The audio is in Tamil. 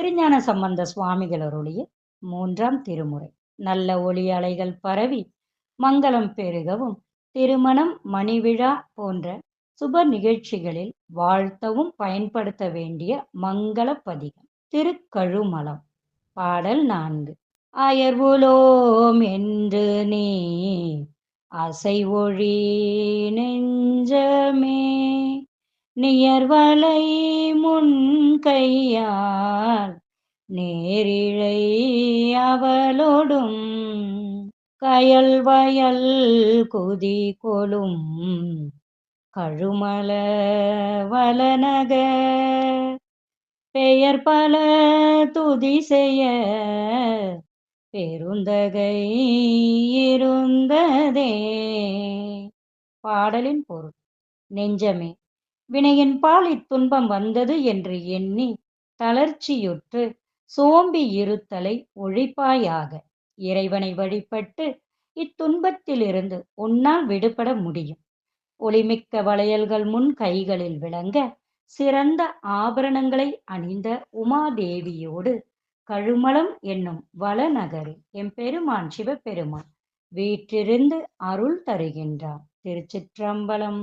திருஞான சம்பந்த சுவாமிகள் அருளிய மூன்றாம் திருமுறை. நல்ல ஒளி அலைகள் பரவி மங்களம் பெருகவும் திருமணம் மணிவிழா போன்ற சுப நிகழ்ச்சிகளில் வாழ்த்தவும் பயன்படுத்த வேண்டிய மங்கள பதிகம். திருக்கழுமலம் பாடல் நான்கு. அயர்வுலோம் என்று நீ அசை ஒழி நெஞ்சமே நியர்வலை முன் கையால் நேரிழை அவளோடும் கயல் வயல் குதி கொலும் கழுமல வலனக. பெயர் பல துதி செய்ய பெருந்தகை இருந்ததே. பாடலின் பொருள் நெஞ்சமே. வினையின் பால் இத்துன்பம் வந்தது என்று எண்ணி தளர்ச்சியுற்று சோம்பி இருத்தலை ஒழிப்பாயாக. இறைவனை வழிபட்டு இத்துன்பத்திலிருந்து உன்னால் விடுபட முடியும். ஒளிமிக்க வளையல்கள் முன் கைகளில் விளங்க சிறந்த ஆபரணங்களை அணிந்த உமாதேவியோடு கழுமலம் என்னும் வளநகரில் எம்பெருமான் சிவபெருமான் வீற்றிருந்து அருள் தருகின்றார். திருச்சிற்றம்பலம்.